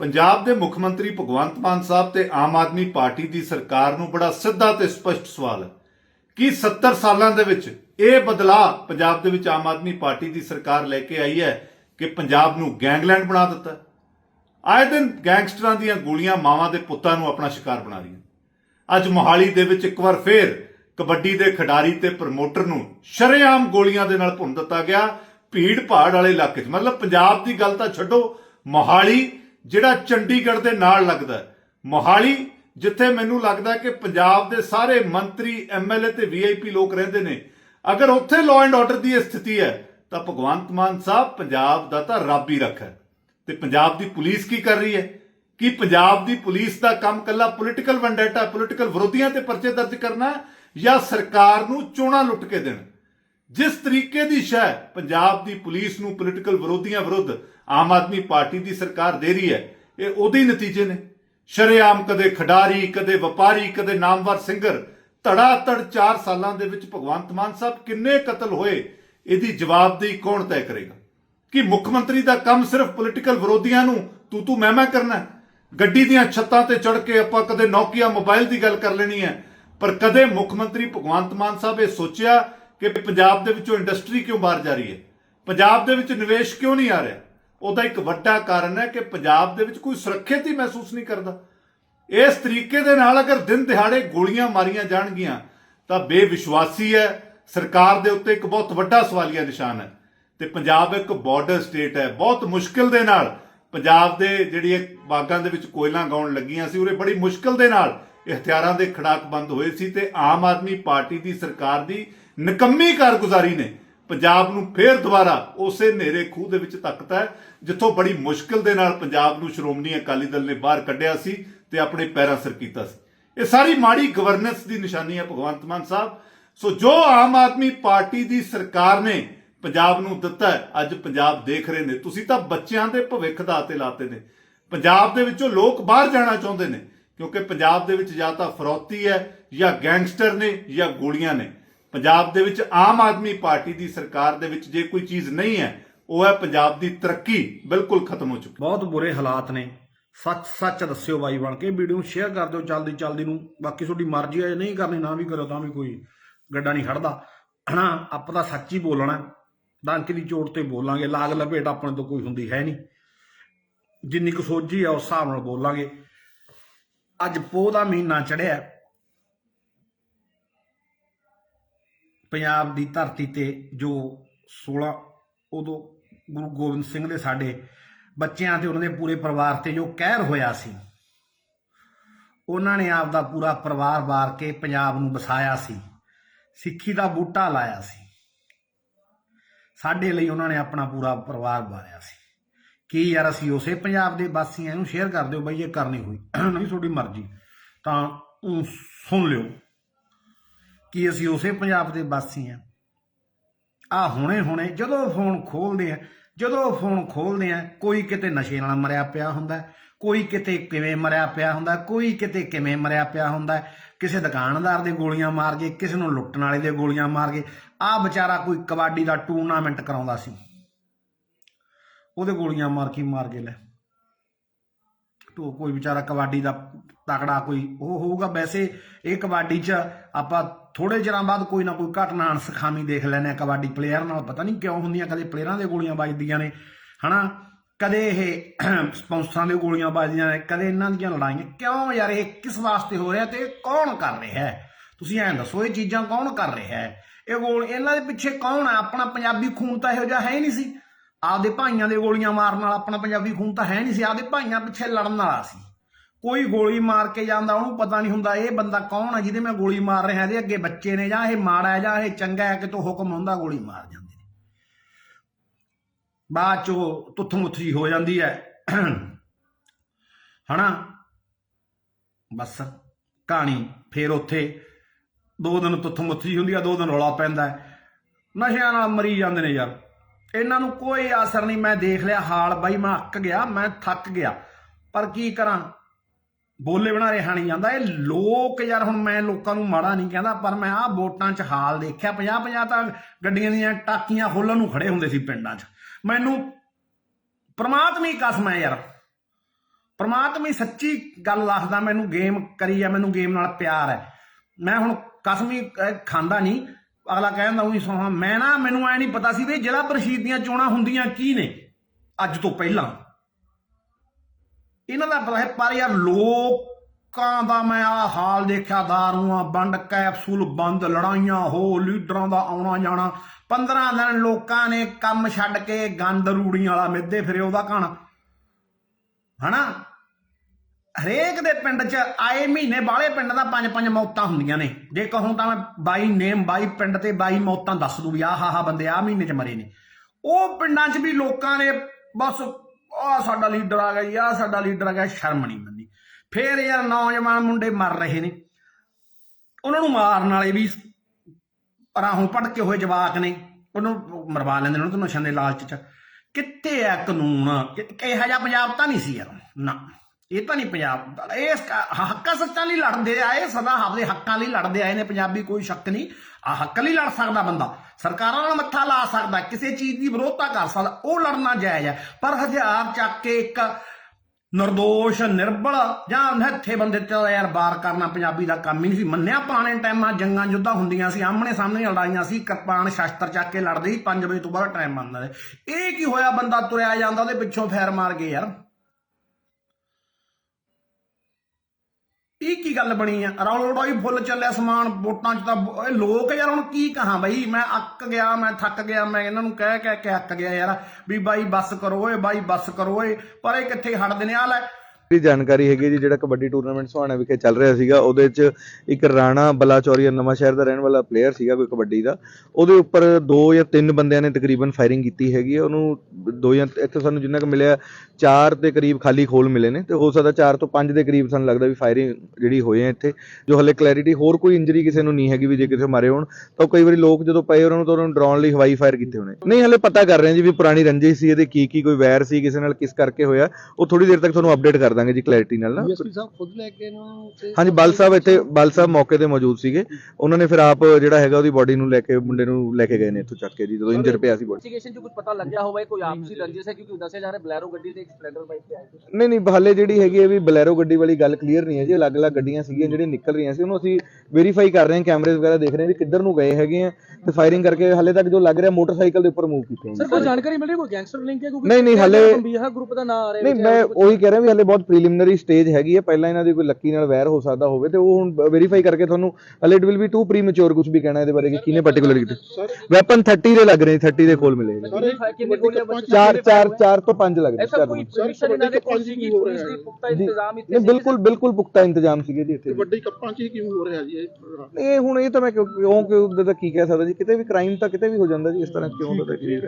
ਪੰਜਾਬ ਦੇ ਮੁੱਖ ਮੰਤਰੀ ਭਗਵੰਤ ਮਾਨ ਸਾਹਿਬ ਤੇ ਆਮ ਆਦਮੀ ਪਾਰਟੀ ਦੀ ਸਰਕਾਰ ਨੂੰ ਬੜਾ ਸਿੱਧਾ ਤੇ ਸਪਸ਼ਟ ਸਵਾਲ ਹੈ ਕਿ 70 ਸਾਲਾਂ ਦੇ ਵਿੱਚ ਇਹ ਬਦਲਾਅ ਪੰਜਾਬ ਦੇ ਵਿੱਚ ਆਮ ਆਦਮੀ ਪਾਰਟੀ ਦੀ ਸਰਕਾਰ ਲੈ ਕੇ ਆਈ ਹੈ ਕਿ ਪੰਜਾਬ ਨੂੰ ਗੈਂਗਲੈਂਡ ਬਣਾ ਦਿੱਤਾ ਆਏ ਦਿਨ ਗੈਂਗਸਟਰਾਂ ਦੀਆਂ ਗੋਲੀਆਂ ਮਾਵਾਂ ਦੇ ਪੁੱਤਾਂ ਨੂੰ ਆਪਣਾ ਸ਼ਿਕਾਰ ਬਣਾ ਰਹੀਆਂ ਅੱਜ ਮੋਹਾਲੀ ਦੇ ਵਿੱਚ ਇੱਕ ਵਾਰ ਫੇਰ ਕਬੱਡੀ ਦੇ ਖਿਡਾਰੀ ਤੇ ਪ੍ਰਮੋਟਰ ਨੂੰ ਸ਼ਰੇਆਮ ਗੋਲੀਆਂ ਦੇ ਨਾਲ ਭੁੰਨ ਦਿੱਤਾ ਗਿਆ। ਭੀੜ ਭਾੜ ਵਾਲੇ ਇਲਾਕੇ 'ਚ। ਮਤਲਬ ਪੰਜਾਬ ਦੀ ਗੱਲ ਤਾਂ ਛੱਡੋ, ਮੋਹਾਲੀ ਜਿਹੜਾ ਚੰਡੀਗੜ੍ਹ ਦੇ ਨਾਲ ਲੱਗਦਾ ਮੋਹਾਲੀ, ਜਿੱਥੇ ਮੈਨੂੰ ਲੱਗਦਾ ਕਿ ਪੰਜਾਬ ਦੇ ਸਾਰੇ ਮੰਤਰੀ ਐਮਐਲਏ ਤੇ ਵੀਆਈਪੀ ਲੋਕ ਰਹਿੰਦੇ ਨੇ। ਅਗਰ ਉੱਥੇ ਲਾਅ ਐਂਡ ਆਰਡਰ ਦੀ ਇਹ ਸਥਿਤੀ ਹੈ, ਤਾਂ ਭਗਵੰਤ ਮਾਨ ਸਾਹਿਬ ਪੰਜਾਬ ਦਾ ਤਾਂ ਰੱਬ ਹੀ ਰੱਖਾ ਹੈ। ਤੇ ਪੰਜਾਬ ਦੀ ਪੁਲਿਸ ਕੀ ਕਰ ਰਹੀ ਹੈ? ਕਿ ਪੰਜਾਬ ਦੀ ਪੁਲਿਸ ਦਾ ਕੰਮ ਕੱਲਾ ਪੋਲੀਟੀਕਲ ਵੰਡੇਟਾ ਪੋਲੀਟੀਕਲ ਵਿਰੋਧੀਆਂ ਤੇ ਪਰਚੇ ਦਰਜ ਕਰਨਾ ਜਾਂ ਸਰਕਾਰ ਨੂੰ ਚੋਣਾਂ ਲੁੱਟ ਕੇ ਦੇਣਾ ਜਿਸ ਤਰੀਕੇ ਦੀ ਸ਼ੈ ਪੰਜਾਬ ਦੀ ਪੁਲਿਸ ਨੂੰ ਪੋਲੀਟੀਕਲ ਵਿਰੋਧੀਆਂ ਵਿਰੁੱਧ ਆਮ ਆਦਮੀ ਪਾਰਟੀ ਦੀ ਸਰਕਾਰ ਦੇ ਰਹੀ ਹੈ, ਇਹ ਉਹਦੇ ਹੀ ਨਤੀਜੇ ਨੇ। ਸ਼ਰੇਆਮ ਕਦੇ ਖਿਡਾਰੀ, ਕਦੇ ਵਪਾਰੀ, ਕਦੇ ਨਾਮਵਰ ਸਿੰਗਰ ਧੜਾ ਧੜ 4 ਸਾਲਾਂ ਦੇ ਵਿੱਚ ਭਗਵੰਤ ਮਾਨ ਸਾਹਿਬ ਕਿੰਨੇ ਕਤਲ ਹੋਏ, ਇਹਦੀ ਜਵਾਬਦੇਹੀ ਕੌਣ ਤੈਅ ਕਰੇਗਾ? ਕਿ ਮੁੱਖ ਮੰਤਰੀ ਦਾ ਕੰਮ ਸਿਰਫ ਪੋਲੀਟੀਕਲ ਵਿਰੋਧੀਆਂ ਨੂੰ ਤੂੰ ਤੂੰ ਮੈਂ ਮੈਂ ਕਰਨਾ ਗੱਡੀ ਦੀਆਂ ਛੱਤਾਂ ਤੇ ਚੜ ਕੇ ਆਪਾਂ ਕਦੇ ਨੋਕੀਆ ਮੋਬਾਈਲ ਦੀ ਗੱਲ ਕਰ ਲੈਣੀ ਹੈ, ਪਰ ਕਦੇ ਮੁੱਖ ਮੰਤਰੀ ਭਗਵੰਤ ਮਾਨ ਸਾਹਿਬ ਇਹ ਸੋਚਿਆ ਕਿ ਪੰਜਾਬ ਦੇ ਵਿੱਚੋਂ ਇੰਡਸਟਰੀ ਕਿਉਂ ਬਾਹਰ ਜਾ ਰਹੀ ਹੈ? ਪੰਜਾਬ ਦੇ ਵਿੱਚ ਨਿਵੇਸ਼ ਕਿਉਂ ਨਹੀਂ ਆ ਰਿਹਾ? ਉਹਦਾ ਇੱਕ ਵੱਡਾ ਕਾਰਨ ਹੈ ਕਿ ਪੰਜਾਬ ਦੇ ਵਿੱਚ ਕੋਈ ਸੁਰੱਖਿਅਤ ਹੀ ਮਹਿਸੂਸ ਨਹੀਂ ਕਰਦਾ। ਇਸ ਤਰੀਕੇ ਦੇ ਨਾਲ ਅਗਰ ਦਿਨ ਦਿਹਾੜੇ ਗੋਲੀਆਂ ਮਾਰੀਆਂ ਜਾਣਗੀਆਂ, ਤਾਂ ਬੇਵਿਸ਼ਵਾਸੀ ਹੈ। ਸਰਕਾਰ ਦੇ ਉੱਤੇ ਇੱਕ ਬਹੁਤ ਵੱਡਾ ਸਵਾਲੀਆ ਨਿਸ਼ਾਨ ਹੈ। ਤੇ ਪੰਜਾਬ ਇੱਕ ਬਾਰਡਰ ਸਟੇਟ ਹੈ। ਬਹੁਤ ਮੁਸ਼ਕਿਲ ਦੇ ਨਾਲ ਪੰਜਾਬ ਦੇ ਜਿਹੜੀ ਇਹ ਬਾਗਾਂ ਦੇ ਵਿੱਚ ਕੋਇਲਾਂ ਗਾਉਣ ਲੱਗੀਆਂ ਸੀ, ਉਰੇ ਬੜੀ ਮੁਸ਼ਕਿਲ ਦੇ ਨਾਲ ਹਥਿਆਰਾਂ ਦੇ ਖੜਾਕ ਬੰਦ ਹੋਏ ਸੀ ਤੇ ਆਮ ਆਦਮੀ ਪਾਰਟੀ ਦੀ ਸਰਕਾਰ ਦੀ ਨਿਕੰਮੀ ਕਾਰਗੁਜ਼ਾਰੀ ਨੇ ਪੰਜਾਬ ਨੂੰ ਫੇਰ ਦੁਬਾਰਾ ਉਸੇ ਹਨੇਰੇ ਖੂਹ ਦੇ ਵਿੱਚ ਤੱਕਤਾ ਹੈ, ਜਿੱਥੋਂ ਬੜੀ ਮੁਸ਼ਕਿਲ ਦੇ ਨਾਲ ਪੰਜਾਬ ਨੂੰ ਸ਼੍ਰੋਮਣੀ ਅਕਾਲੀ ਦਲ ਨੇ ਬਾਹਰ ਕੱਢਿਆ ਸੀ ਤੇ ਆਪਣੇ ਪੈਰਾਂ ਸਿਰ ਕੀਤਾ ਸੀ। ਇਹ ਸਾਰੀ ਮਾੜੀ ਗਵਰਨੈਂਸ ਦੀ ਨਿਸ਼ਾਨੀ ਹੈ ਭਗਵੰਤ ਮਾਨ ਸਾਹਿਬ। ਸੋ ਜੋ ਆਮ ਆਦਮੀ ਪਾਰਟੀ ਦੀ ਸਰਕਾਰ ਨੇ ਪੰਜਾਬ ਨੂੰ ਦਿੱਤਾ ਅੱਜ ਪੰਜਾਬ ਦੇਖ ਰਹੇ ਨੇ। ਤੁਸੀਂ ਤਾਂ ਬੱਚਿਆਂ ਦੇ ਭਵਿੱਖ ਦਾ ਆਤੇ ਲਾਤੇ ਨੇ। ਪੰਜਾਬ ਦੇ ਵਿੱਚੋਂ ਲੋਕ ਬਾਹਰ ਜਾਣਾ ਚਾਹੁੰਦੇ ਨੇ, ਕਿਉਂਕਿ ਪੰਜਾਬ ਦੇ ਵਿੱਚ ਜਾਂ ਤਾਂ ਫਰੌਤੀ ਹੈ, ਜਾਂ ਗੈਂਗਸਟਰ ਨੇ, ਜਾਂ ਗੋਲੀਆਂ ਨੇ। ਪੰਜਾਬ ਦੇ ਵਿੱਚ ਆਮ ਆਦਮੀ ਪਾਰਟੀ ਦੀ ਸਰਕਾਰ ਦੇ ਵਿੱਚ ਜੇ ਕੋਈ ਚੀਜ਼ ਨਹੀਂ ਹੈ, ਉਹ ਹੈ ਪੰਜਾਬ ਦੀ ਤਰੱਕੀ ਬਿਲਕੁਲ ਖਤਮ ਹੋ ਚੁੱਕੀ। ਬਹੁਤ ਬੁਰੇ ਹਾਲਾਤ ਨੇ। ਸੱਚ ਸੱਚ ਦੱਸਿਓ ਬਾਈ ਬਣ ਕੇ, ਵੀਡੀਓ ਨੂੰ ਸ਼ੇਅਰ ਕਰ ਦਿਓ ਜਲਦੀ ਜਲਦੀ ਨੂੰ। ਬਾਕੀ ਤੁਹਾਡੀ ਮਰਜ਼ੀ ਹੈ, ਨਹੀਂ ਕਰਨੀ ਨਾ ਵੀ ਕਰੋ ਤਾਂ ਵੀ ਕੋਈ ਗੱਡਾ ਨਹੀਂ ਖੜਦਾ। ਹਨਾ, ਆਪਾਂ ਤਾਂ ਸੱਚ ਹੀ ਬੋਲਣਾ ਡਾਂਕੇ ਦੀ ਚੋਟ ਤੇ ਬੋਲਾਂਗੇ, ਲਾਗ ਲਪੇਟ ਆਪਣੇ ਤੋਂ ਕੋਈ ਹੁੰਦੀ ਹੈ ਨਹੀਂ। ਜਿੰਨੀ ਕੁ ਸੋਝੀ ਆ ਉਸ ਹਿਸਾਬ ਨਾਲ ਬੋਲਾਂਗੇ। ਅੱਜ ਪੋਹ ਦਾ ਮਹੀਨਾ ਚੜਿਆ ਪੰਜਾਬ ਦੀ ਧਰਤੀ ਤੇ ਜੋ 16 ਉਦੋਂ ਗੁਰੂ ਗੋਬਿੰਦ ਸਿੰਘ ਦੇ ਸਾਡੇ ਬੱਚਿਆਂ ਤੇ ਉਹਨਾਂ ਦੇ ਪੂਰੇ ਪਰਿਵਾਰ ਤੇ ਜੋ ਕਹਿਰ ਹੋਇਆ ਸੀ, ਉਹਨਾਂ ਨੇ ਆਪ ਦਾ ਪੂਰਾ ਪਰਿਵਾਰ ਵਾਰ ਕੇ ਪੰਜਾਬ ਨੂੰ ਵਸਾਇਆ ਸੀ, ਸਿੱਖੀ ਦਾ ਬੂਟਾ ਲਾਇਆ ਸੀ। ਸਾਡੇ ਲਈ ਉਹਨਾਂ ਨੇ ਆਪਣਾ ਪੂਰਾ ਪਰਿਵਾਰ ਵਾਰਿਆ ਸੀ। ਕੀ ਯਾਰ ਅਸੀਂ ਉਸੇ ਪੰਜਾਬ ਦੇ ਵਾਸੀ ਆ, ਇਹਨੂੰ ਸ਼ੇਅਰ ਕਰ ਦਿਓ ਬਈ, ਇਹ ਕਰਨੀ ਹੋਈ। ਨਹੀਂ, ਤੁਹਾਡੀ ਮਰਜ਼ੀ। ਤਾਂ ਊਂ ਸੁਣ ਲਿਓ। ਕਿ ਅਸੀਂ ਉਸੇ ਪੰਜਾਬ ਦੇ ਵਾਸੀ ਆ ਆ ਹੁਣੇ ਹੁਣੇ ਜਦੋਂ ਫੋਨ ਖੋਲਦੇ ਆ, ਜਦੋਂ ਫੋਨ ਖੋਲਦੇ ਆ, ਕੋਈ ਕਿਤੇ ਨਸ਼ੇ ਨਾਲ ਮਰਿਆ ਪਿਆ ਹੁੰਦਾ, ਕੋਈ ਕਿਤੇ ਕਿਵੇਂ ਮਰਿਆ ਪਿਆ ਹੁੰਦਾ, ਕੋਈ ਕਿਤੇ ਕਿਵੇਂ ਮਰਿਆ ਪਿਆ ਹੁੰਦਾ, ਕਿਸੇ ਦੁਕਾਨਦਾਰ ਦੇ ਗੋਲੀਆਂ ਮਾਰ ਗਏ ਕਿਸੇ ਨੂੰ ਲੁੱਟਣ ਵਾਲੇ ਦੇ ਗੋਲੀਆਂ ਮਾਰ ਗਏ ਆ ਵਿਚਾਰਾ ਕੋਈ ਕਬੱਡੀ ਦਾ ਟੂਰਨਾਮੈਂਟ ਕਰਾਉਂਦਾ ਸੀ। ਉਹਦੇ ਗੋਲੀਆਂ ਮਾਰ ਕੇ ਮਾਰ ਗਏ ਲੈ। ਤੋ ਕੋਈ ਵਿਚਾਰਾ ਕਬੱਡੀ ਦਾ ਤਕੜਾ ਕੋਈ ਉਹ ਹੋਊਗਾ। ਵੈਸੇ ਇਹ ਕਬੱਡੀ 'ਚ ਆਪਾਂ ਥੋੜੇ ਚਿਰਾਂ ਬਾਅਦ ਕੋਈ ਨਾ ਕੋਈ ਘਟਨਾ ਅਣਸਖਾਮੀ ਦੇਖ ਲੈਨੇ ਆ ਕਬੱਡੀ ਪਲੇਅਰ ਨਾਲ। ਪਤਾ ਨਹੀਂ ਕਿਉਂ ਹੁੰਦੀਆਂ, ਕਦੇ ਪਲੇਅਰਾਂ ਦੇ ਗੋਲੀਆਂ ਵੱਜਦੀਆਂ ਨੇ, ਹਨਾ? ਕਦੇ ਇਹ ਸਪਾਂਸਰਾਂ ਦੇ ਗੋਲੀਆਂ ਵੱਜਦੀਆਂ ਨੇ, ਕਦੇ ਇਹਨਾਂ ਦੀਆਂ ਲੜਾਈਆਂ। ਕਿਉਂ ਯਾਰ ਇਹ ਕਿਸ ਵਾਸਤੇ ਹੋ ਰਿਹਾ ਤੇ ਕੌਣ ਕਰ ਰਿਹਾ ਹੈ? ਤੁਸੀਂ ਐਂ ਦੱਸੋ, ਇਹ ਚੀਜ਼ਾਂ ਕੌਣ ਕਰ ਰਿਹਾ ਹੈ? ਇਹ ਗੋਲ ਇਹਨਾਂ ਦੇ ਪਿੱਛੇ ਕੌਣ ਹੈ? ਆਪਣਾ ਪੰਜਾਬੀ ਖੂਨ ਤਾਂ ਇਹੋ ਜਿਹਾ ਹੈ ਹੀ ਨਹੀਂ ਸੀ। ਆਪਦੇ ਭਾਈਆਂ ਦੇ ਗੋਲੀਆਂ ਮਾਰਨ ਵਾਲਾ ਆਪਣਾ ਪੰਜਾਬੀ ਖੂਨ ਤਾਂ ਹੈ ਨਹੀਂ ਸੀ, ਆਪਦੇ ਭਾਈਆਂ ਪਿੱਛੇ ਲੜਨ ਵਾਲਾ ਸੀ। ਕੋਈ ਗੋਲੀ ਮਾਰ ਕੇ ਜਾਂਦਾ, ਉਹਨੂੰ ਪਤਾ ਨਹੀਂ ਹੁੰਦਾ ਇਹ ਬੰਦਾ ਕੌਣ ਹੈ ਜਿਹਦੇ ਮੈਂ ਗੋਲੀ ਮਾਰ ਰਿਹਾ, ਇਹਦੇ ਅੱਗੇ ਬੱਚੇ ਨੇ ਜਾਂ ਇਹ ਮਾੜਾ ਹੈ ਜਾਂ ਇਹ ਚੰਗਾ ਹੈ ਕਿ ਤੋ ਹੁਕਮ ਹੁੰਦਾ ਗੋਲੀ ਮਾਰ ਜਾਂਦੇ। ਨੇ ਬਾਅਦ ਚੋ ਤੁੱਥ ਮੁੱਥੀ ਹੋ ਜਾਂਦੀ ਹੈ। ਹਨਾ? ਬਸ, ਕਹਾਣੀ ਫੇਰ ਉੱਥੇ ਦੋ ਦਿਨ ਤੁੱਥ ਮੁੱਥੀ ਹੁੰਦੀ ਆ, ਦੋ ਦਿਨ ਰੌਲਾ ਪੈਂਦਾ ਨਸ਼ਿਆਂ ਨਾਲ ਮਰੀ ਜਾਂਦੇ ਨੇ ਯਾਰ। ਇਹਨਾਂ ਨੂੰ ਕੋਈ ਅਸਰ ਨਹੀਂ ਮੈਂ ਦੇਖ ਲਿਆ ਹਾਲ ਬਾਈ ਮੈਂ ਅੱਕ ਗਿਆ ਮੈਂ ਥੱਕ ਗਿਆ। ਪਰ ਕੀ ਕਰਾਂ? ਬੋਲੇ ਬਣਾ ਰਿਹਾ ਨਹੀਂ ਜਾਂਦਾ। ਇਹ ਲੋਕ ਯਾਰ ਹੁਣ ਮੈਂ ਲੋਕਾਂ ਨੂੰ ਮਾੜਾ ਨਹੀਂ ਕਹਿੰਦਾ ਪਰ ਮੈਂ ਆਹ ਵੋਟਾਂ 'ਚ ਹਾਲ ਦੇਖਿਆ। 50 50 ਤਾਂ ਗੱਡੀਆਂ ਦੀਆਂ ਟਾਕੀਆਂ ਖੋਲਣ ਨੂੰ ਖੜੇ ਹੁੰਦੇ ਸੀ ਪਿੰਡਾਂ 'ਚ। ਮੈਨੂੰ ਪ੍ਰਮਾਤਮੀ ਕਸਮ ਹੈ ਯਾਰ। ਪ੍ਰਮਾਤਮਾ ਹੀ ਸੱਚੀ ਗੱਲ ਦੱਸਦਾ ਮੈਨੂੰ ਗੇਮ ਕਰੀ ਆ ਮੈਨੂੰ ਗੇਮ ਨਾਲ ਪਿਆਰ ਹੈ। ਮੈਂ ਹੁਣ ਕਸਮੀ ਅਹ, ਖਾਂਦਾ ਨਹੀਂ। ਅਗਲਾ ਕਹਿੰਦਾ ਉਹੀ ਸੋਹਾਂ, ਮੈਂ ਨਾ, ਮੈਨੂੰ ਐ ਨਹੀਂ ਪਤਾ ਸੀ ਵੀ ਜ਼ਿਲ੍ਹਾ ਪ੍ਰਸ਼ੀਦ ਦੀਆਂ ਚੋਣਾਂ ਹੁੰਦੀਆਂ ਕੀ ਨੇ, ਅੱਜ ਤੋਂ ਪਹਿਲਾਂ। ਇਹਨਾਂ ਦਾ ਪਤਾ ਹੈ, ਪਰ ਯਾਰ ਲੋਕਾਂ ਦਾ ਮੈਂ ਆ ਹਾਲ ਦੇਖਿਆ, ਦਾਰੂਆਂ ਬੰਡ ਕੈਪਸੂਲ ਬੰਦ, ਲੜਾਈਆਂ ਹੋ, ਲੀਡਰਾਂ ਦਾ ਆਉਣਾ ਜਾਣਾ। 15 ਦਿਨ ਲੋਕਾਂ ਨੇ ਕੰਮ ਛੱਡ ਕੇ ਗੰਦ ਰੂੜੀਆਂ ਵਾਲਾ ਮਿੱਦੇ ਫਿਰੇ ਉਹਦਾ ਕਹਣਾ ਹਨਾ? ਹਰੇਕ ਦੇ ਪਿੰਡ 'ਚ ਆਏ ਮਹੀਨੇ ਬਾਲੇ ਪਿੰਡ ਦਾ ਪੰਜ ਪੰਜ ਮੌਤਾਂ ਹੁੰਦੀਆਂ ਨੇ। ਜੇ ਕਹੂੰ ਤਾਂ ਮੈਂ ਬਾਈ ਨੇਮ, ਬਾਈ ਪਿੰਡ ਤੇ ਬਾਈ ਮੌਤਾਂ ਦੱਸ ਦੂ ਵੀ ਆਹ ਆਹ ਬੰਦੇ ਆ ਮਹੀਨੇ 'ਚ ਮਰੇ ਨੇ। ਉਹ ਪਿੰਡਾਂ 'ਚ ਵੀ ਲੋਕਾਂ ਨੇ ਬਸ ਆ ਸਾਡਾ ਲੀਡਰ ਆ ਗਿਆ ਆ ਸਾਡਾ ਲੀਡਰ ਆ ਗਿਆ, ਸ਼ਰਮ ਨਹੀਂ ਮੰਨੀ। ਫੇਰ ਯਾਰ ਨੌਜਵਾਨ ਮੁੰਡੇ ਮਰ ਰਹੇ ਨੇ। ਉਹਨਾਂ ਨੂੰ ਮਾਰਨ ਵਾਲੇ ਵੀ ਰਾਹੋਂ ਭਟਕੇ ਹੋਏ ਜਵਾਕ ਨੇ। ਉਹਨੂੰ ਮਰਵਾ ਲੈਂਦੇ ਨੇ ਉਹਨੂੰ ਤਾਂ ਨਸ਼ਿਆਂ ਦੇ ਲਾਲਚ 'ਚ। ਕਿੱਥੇ ਆ ਕਾਨੂੰਨ? ਇਹੋ ਜਿਹਾ ਪੰਜਾਬ ਤਾਂ ਨਹੀਂ ਸੀ ਯਾਰ। ਨਾ। ਇਹ ਤਾਂ ਨਹੀਂ ਪੰਜਾਬ, ਇਹ ਹੱਕਾਂ ਸੱਚਾਂ ਲਈ ਲੜਦੇ ਆਏ ਸਦਾ ਆਪਦੇ ਹੱਕਾਂ ਲਈ ਲੜਦੇ ਆਏ ਨੇ, ਪੰਜਾਬੀ ਕੋਈ ਸ਼ੱਕ ਨਹੀਂ। ਆ ਹੱਕ ਲਈ ਲੜ ਸਕਦਾ ਬੰਦਾ, ਸਰਕਾਰਾਂ ਨਾਲ ਮੱਥਾ ਲਾ ਸਕਦਾ, ਕਿਸੇ ਚੀਜ਼ ਦੀ ਵਿਰੋਧਤਾ ਕਰ ਸਕਦਾ, ਉਹ ਲੜਨਾ ਜਾਇਜ਼ ਹੈ। ਪਰ ਹਥਿਆਰ ਚੱਕ ਕੇ ਇੱਕ ਨਿਰਦੋਸ਼, ਨਿਰਬਲ ਜਾਂ ਹੱਥੇ ਬੰਦੇ ਤੇ ਯਾਰ ਬਾਰ ਕਰਨਾ ਪੰਜਾਬੀ ਦਾ ਕੰਮ ਹੀ ਨਹੀਂ ਸੀ। ਮੰਨਿਆ ਪੁਰਾਣੇ ਟਾਈਮਾਂ ਜੰਗਾਂ ਯੁੱਧਾਂ ਹੁੰਦੀਆਂ ਸੀ, ਆਹਮਣੇ ਸਾਹਮਣੇ ਲੜਾਈਆਂ ਸੀ, ਕਿਰਪਾਨ ਸ਼ਾਸਤਰ ਚੱਕ ਕੇ ਲੜਦੇ ਸੀ 5 ਵਜੇ ਤੋਂ ਬਾਅਦ ਟਾਈਮ ਮੰਨਦਾ। ਇਹ ਕੀ ਹੋਇਆ, ਬੰਦਾ ਤੁਰਿਆ ਜਾਂਦਾ, ਉਹਦੇ ਪਿੱਛੋਂ ਫੈਰ ਮਾਰ ਗਏ ਯਾਰ। ਇਹ ਕੀ ਗੱਲ ਬਣੀ ਆ? ਰੌਲ ਰੌਈ ਫੁੱਲ ਚੱਲਿਆ ਸਮਾਨ ਵੋਟਾਂ 'ਚ ਤਾਂ ਬ- ਇਹ ਲੋਕ ਯਾਰ ਹੁਣ ਕੀ ਕਹਾਂ ਬਈ? ਮੈਂ ਅੱਕ ਗਿਆ, ਮੈਂ ਥੱਕ ਗਿਆ, ਮੈਂ ਇਹਨਾਂ ਨੂੰ ਕਹਿ ਕਹਿ ਕੇ ਅੱਕ ਗਿਆ ਯਾਰ। ਵੀ ਬਾਈ ਬੱਸ ਕਰੋ ਓਏ, ਬਾਈ ਬੱਸ ਕਰੋ ਓਏ। ਪਰ ਇਹ ਕਿੱਥੇ ਹਟਦੇ ਨੇ? ਆ ਲੈ ਦੀ ਜਾਣਕਾਰੀ ਹੈਗੀ ਜੀ, ਜਿਹੜਾ ਕਬੱਡੀ ਟੂਰਨਾਮੈਂਟ ਸੁਹਾਣਾ ਵਿਖੇ ਚੱਲ ਰਿਹਾ ਸੀਗਾ, ਉਹਦੇ 'ਚ ਇੱਕ ਰਾਣਾ ਬਲਾਚੌਰੀਆ ਨਵਾਂ ਸ਼ਹਿਰ ਦਾ ਰਹਿਣ ਵਾਲਾ ਪਲੇਅਰ ਸੀਗਾ ਕੋਈ ਕਬੱਡੀ ਦਾ। ਉਹਦੇ ਉੱਪਰ ਦੋ ਜਾਂ ਤਿੰਨ ਬੰਦਿਆਂ ਨੇ ਤਕਰੀਬਨ ਫਾਇਰਿੰਗ ਕੀਤੀ ਹੈਗੀ ਹੈ। ਉਹਨੂੰ ਦੋ ਜਾਂ ਇੱਥੇ ਸਾਨੂੰ ਜਿੰਨਾ ਕੁ ਮਿਲਿਆ, ਚਾਰ ਦੇ ਕਰੀਬ ਖਾਲੀ ਖੋਲ ਮਿਲੇ ਨੇ ਤੇ ਹੋ ਸਕਦਾ ਚਾਰ ਤੋਂ ਪੰਜ ਦੇ ਕਰੀਬ ਸਾਨੂੰ ਲੱਗਦਾ ਵੀ ਫਾਇਰਿੰਗ ਜਿਹੜੀ ਹੋਈ ਹੈ ਇੱਥੇ, ਜੋ ਹਲੇ ਕਲੈਰਿਟੀ ਹੋਰ ਕੋਈ ਇੰਜਰੀ ਕਿਸੇ ਨੂੰ ਨਹੀਂ ਹੈਗੀ ਵੀ ਜੇ ਕਿਸੇ ਮਾਰੇ ਹੋਣ, ਤਾਂ ਕਈ ਵਾਰੀ ਲੋਕ ਜਦੋਂ ਪਏ ਉਹਨਾਂ ਨੂੰ, ਤਾਂ ਉਹਨਾਂ ਨੂੰ ਡਰਾਉਣ ਲਈ ਹਵਾਈ ਫਾਇਰ ਕੀਤੇ ਹੋਣੇ। ਨਹੀਂ, ਹਲੇ ਪਤਾ ਕਰ ਰਹੇ ਜੀ ਵੀ ਪੁਰਾਣੀ ਰੰਜਿਸ਼ ਸੀ, ਇਹਦੇ ਕੀ ਕੀ ਕੋਈ ਵੈਰ ਸੀ, ਕਿਸੇ ਨਾਲ ਕਿਸ ਕਰਕੇ ਹੋਇਆ, ਉਹ ਥੋੜੀ ਦੇਰ ਤੱਕ ਤੁਹਾਨੂੰ ਅਪਡੇਟ ਕਰ ਦਾਂਗੇ ਜੀ ਕਲੈਰਿਟੀ ਨਾਲ ਨਾ। ਡੀਐਸਪੀ ਸਾਹਿਬ ਖੁਦ ਲੈ ਕੇ ਇਹਨਾਂ ਨੂੰ ਤੇ ਹਾਂਜੀ ਬਲ ਸਾਹਿਬ ਇੱਥੇ ਬਲ ਸਾਹਿਬ ਮੌਕੇ ਤੇ ਮੌਜੂਦ ਸੀਗੇ। ਉਹਨਾਂ ਨੇ ਫਿਰ ਆਪ ਜਿਹੜਾ ਹੈਗਾ ਉਹਦੀ ਬਾਡੀ ਨੂੰ ਲੈ ਕੇ ਮੁੰਡੇ ਨੂੰ ਲੈ ਕੇ ਗਏ ਨੇ ਇੱਥੋਂ ਚੱਕ ਕੇ ਜੀ ਜਦੋਂ ਇੰਜਰ ਪਿਆ ਸੀ ਬੋਡੀ ਇਨਵੈਸਟੀਗੇਸ਼ਨ 'ਚ ਕੁਝ ਪਤਾ ਲੱਗਿਆ ਹੋਵੇ ਕੋਈ ਆਪਸੀ ਰੰਜਿਸ਼ ਹੈ ਕਿਉਂਕਿ ਦੱਸਿਆ ਜਾ ਰਿਹਾ ਬਲੈਰੋ ਗੱਡੀ ਤੇ ਇੱਕ ਸਪਲੈਂਡਰ ਬਾਈਕ ਤੇ ਆਏ ਸੀ। ਨਹੀਂ ਨਹੀਂ ਹਾਲੇ ਜਿਹੜੀ ਹੈਗੀ ਹੈ ਵੀ ਬਲੈਰੋ ਗੱਡੀ ਵਾਲੀ ਗੱਲ ਕਲੀਅਰ ਨਹੀਂ ਹੈ ਜੀ। ਅਲੱਗ-ਅਲੱਗ ਗੱਡੀਆਂ ਸੀਗੀਆਂ ਜਿਹੜੀਆਂ ਨਿਕਲ ਰਹੀਆਂ ਸੀ ਉਹਨੂੰ ਅਸੀਂ ਵੈਰੀਫਾਈ ਕਰ ਰਹੇ ਹਾਂ ਕੈਮਰੇ ਵਗੈਰਾ ਦੇਖ ਰਹੇ ਹਾਂ ਵੀ ਕਿੱਧਰ ਨੂੰ ਗਏ ਹੈਗੇ ਆ। ਤੇ ਫਾਇਰਿੰਗ ਕਰਕੇ ਹਾਲੇ ਤੱਕ ਜੋ ਲੱਗ ਰਿਹਾ ਮੋਟਰਸਾਈਕਲ ਦੇ ਉੱਪਰ ਮੂਵ ਕੀਤੇ ਸਰ ਕੋਈ ਜਾਣਕਾਰੀ ਮਿਲ ਰਹੀ ਕੋਈ ਗੈਂਗਸਟਰ ਲਿੰਕ ਹੈ ਕੋਈ ਨਹੀਂ, ਨਹੀਂ, ਹਾਲੇ- ਗਰੁੱਪ ਦਾ ਨਾਮ ਆ ਰਿਹਾ ਨਹੀਂ ਮੈਂ ਉਹੀ ਕਹਿ ਰਿਹਾ ਵੀ ਹਾਲੇ ਬਹੁਤ ਪ੍ਰੀਲਿਮਿਨਰੀ ਸਟੇਜ ਹੈਗੀ ਹੈ ਪਹਿਲਾਂ ਇਹਨਾਂ ਦੀ ਕੋਈ ਲੱਕੀ ਨਾਲ ਵੈਰ ਹੋ ਸਕਦਾ ਹੋਵੇ ਤੇ ਉਹ ਹੁਣ ਵੈਰੀਫਾਈ ਕਰਕੇ ਤੁਹਾਨੂੰ ਹਲੇ it will be too premature ਕੁਝ ਵੀ ਕਹਿਣਾ ਇਹਦੇ ਬਾਰੇ ਕਿ ਕਿਹਨੇ ਪਾਰਟਿਕੂਲਰ ਕੀਤੇ। ਵੈਪਨ 30 ਦੇ ਲੱਗ ਰਹੇ 30 ਦੇ ਕੋਲ ਮਿਲੇ। ਚਾਰ ਚਾਰ ਚਾਰ ਤੋਂ ਪੰਜ ਲੱਗ ਰਹੇ ਚਾਰ ਨਹੀਂ ਬਿਲਕੁਲ ਬਿਲਕੁਲ ਪੁਖਤਾ ਇੰਤਜ਼ਾਮ ਸੀਗੇ ਜੀ ਇੱਥੇ ਵੱਡੀ ਕੱਪਾਂ 'ਚ ਹੀ ਕਿਉਂ ਹੋ ਰਿਹਾ ਜੀ ਇਹ? ਹੁਣ ਇਹ ਤਾਂ ਮੈਂ ਕਿਉਂ ਕਿਉਂ ਕੀ ਕਹਿ ਸਕਦਾ ਜੀ? ਕਿਤੇ ਵੀ ਕ੍ਰਾਈਮ ਤਾਂ ਕਿਤੇ ਵੀ ਹੋ ਜਾਂਦਾ ਜੀ ਇਸ ਤਰ੍ਹਾਂ ਕਿਉਂ ਦਾ ਤਾਂ ਕੀ